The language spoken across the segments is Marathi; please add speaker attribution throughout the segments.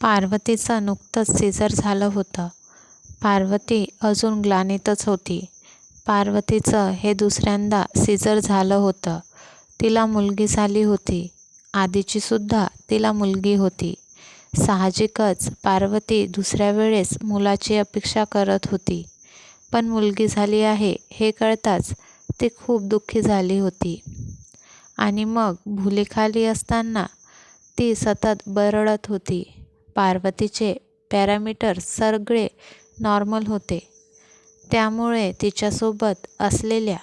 Speaker 1: पार्वतीचं नुकतंच सिजर झालं होतं. पार्वती अजून ग्लानीतच होती. पार्वतीचं हे दुसऱ्यांदा सिजर झालं होतं. तिला मुलगी झाली होती. आधीचीसुद्धा तिला मुलगी होती. साहजिकच पार्वती दुसऱ्या वेळेस मुलाची अपेक्षा करत होती. पण मुलगी झाली आहे हे कळताच ती खूप दुःखी झाली होती. आणि मग भुलीखाली असताना ती सतत बरळत होती. पार्वतीचे पॅरामीटर सगळे नॉर्मल होते. त्यामुळे तिच्यासोबत असलेल्या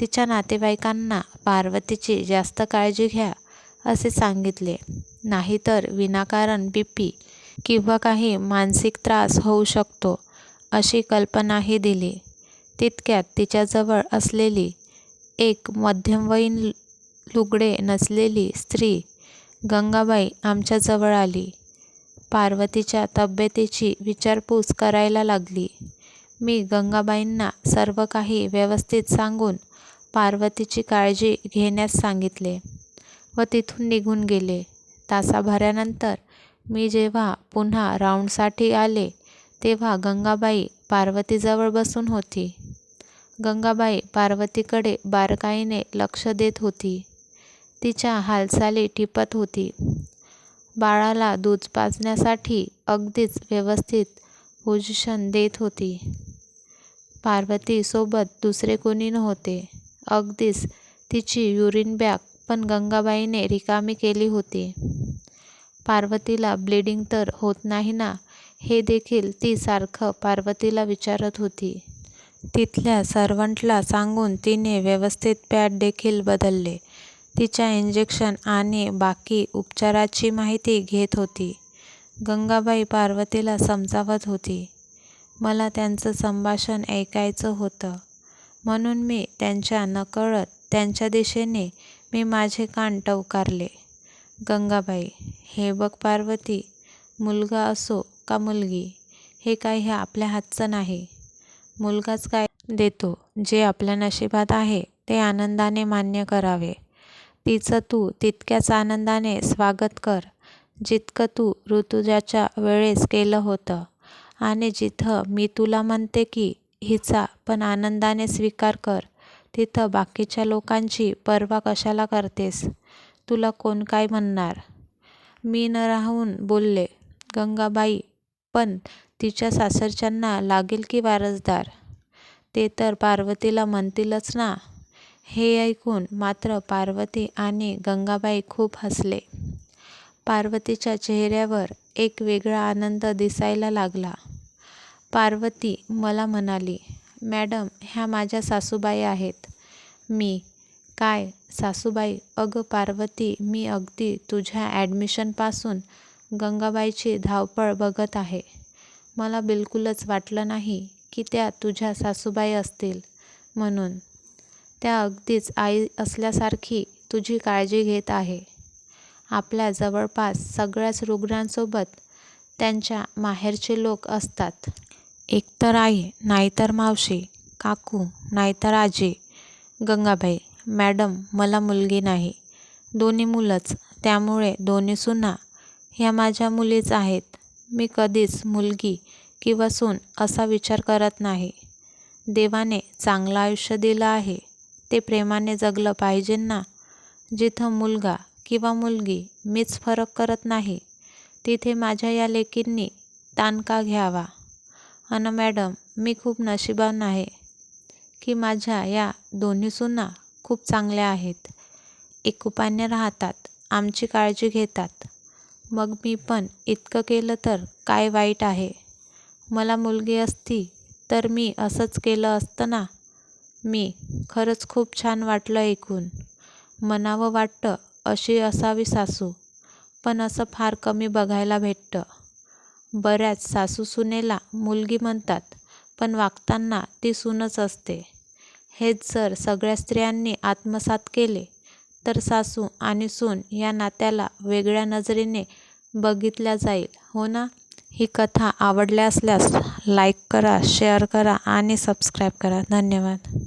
Speaker 1: तिच्या नातेवाईकांना पार्वतीची जास्त काळजी घ्या असे सांगितले. नाहीतर विनाकारण बी पी किंवा काही मानसिक त्रास होऊ शकतो अशी कल्पनाही दिली. तितक्यात तिच्याजवळ असलेली एक मध्यमवयीन लुगडे नसलेली स्त्री गंगाबाई आमच्याजवळ आली. पार्वतीच्या तब्येतीची विचारपूस करायला लागली. मी गंगाबाईंना सर्व काही व्यवस्थित सांगून पार्वतीची काळजी घेण्यास सांगितले व तिथून निघून गेले. तासाभरानंतर मी जेव्हा पुन्हा राऊंडसाठी आले तेव्हा गंगाबाई पार्वतीजवळ बसून होती. गंगाबाई पार्वतीकडे बारकाईने लक्ष देत होती. तिच्या हालचाली टिपत होती. बाळाला दूध पाजण्यासाठी अगदीच व्यवस्थित पोझिशन देत होती. पार्वतीसोबत दुसरे कुणी नव्हते. अगदीच तिची युरिन बॅग पण गंगाबाईने रिकामी केली होती. पार्वतीला ब्लीडिंग तर होत नाही ना हे देखील ती सारखं पार्वतीला विचारत होती. तिथल्या सर्व्हंटला सांगून तिने व्यवस्थित पॅड देखील बदलले. तिच्या इंजेक्शन आणि बाकी उपचाराची माहिती घेत होती. गंगाबाई पार्वतीला समजावत होती. मला त्यांचं संभाषण ऐकायचं होतं म्हणून मी त्यांच्या नकळत त्यांच्या दिशेने मी माझे कान टवकारले. गंगाबाई, हे बघ पार्वती, मुलगा असो का मुलगी हे काही आपल्या हातचं नाही. मुलगाच काय देतो जे आपल्या नशिबात आहे ते आनंदाने मान्य करावे. तिचं तू तितक्याच आनंदाने स्वागत कर जितकं तू ऋतुजाच्या वेळेस केलं होतं आणि जिथं मी तुला म्हणते की हिचा पण आनंदाने स्वीकार कर तिथं बाकीच्या लोकांची पर्वा कशाला करतेस? तुला कोण काय म्हणणार? मी न राहून बोलले. गंगाबाई पण तिच्या सासरच्यांना लागेल की वारसदार? ते तर पार्वतीला म्हणतीलच ना? हे ऐकून मात्र पार्वती आणि गंगाबाई खूप हसले. पार्वतीच्या चेहऱ्यावर एक वेगळा आनंद दिसायला लागला. पार्वती मला म्हणाली, मॅडम ह्या माझ्या सासूबाई आहेत. मी, काय सासूबाई अगं पार्वती मी अगदी तुझ्या ॲडमिशनपासून गंगाबाईची धावपळ बघत आहे. मला बिलकुलच वाटलं नाही की त्या तुझ्या सासूबाई असतील म्हणून. त्या अगदीच आई असल्यासारखी तुझी काळजी घेत आहे. आपल्या जवळपास सगळ्याच रुग्णांसोबत त्यांच्या माहेरचे लोक असतात. एकतर आई नाहीतर मावशी, काकू नाहीतर आजी. गंगाबाई, मॅडम मला मुलगी नाही. दोन्ही मुलंच. त्यामुळे दोन्ही सुना ह्या माझ्या मुलीच आहेत. मी कधीच मुलगी किंवा सून असा विचार करत नाही. देवाने चांगलं आयुष्य दिलं आहे ते प्रेमाने जगलं पाहिजे ना? जिथं मुलगा किंवा मुलगी मीच फरक करत नाही तिथे माझ्या या लेकींनी ताण का घ्यावा? अन मॅडम मी खूप नशिबान आहे की माझ्या या दोन्ही सुना खूप चांगल्या आहेत. एकोप्याने राहतात, आमची काळजी घेतात. मग मी पण इतकं केलं तर काय वाईट आहे? मला मुलगी असती तर मी असंच केलं असतं ना? मी, खरंच खूप छान वाटलं ऐकून. म्हणावं वाटतं अशी असावी सासू. पण असं फार कमी बघायला भेटतं. बऱ्याच सासूसुनेला मुलगी म्हणतात पण वागताना ती सूनच असते. हेच जर सगळ्या स्त्रियांनी आत्मसात केले तर सासू आणि सून या नात्याला वेगळ्या नजरेने बघितल्या जाईल हो ना? ही कथा आवडल्या असल्यास लाईक करा, शेअर करा आणि सबस्क्राईब करा. धन्यवाद.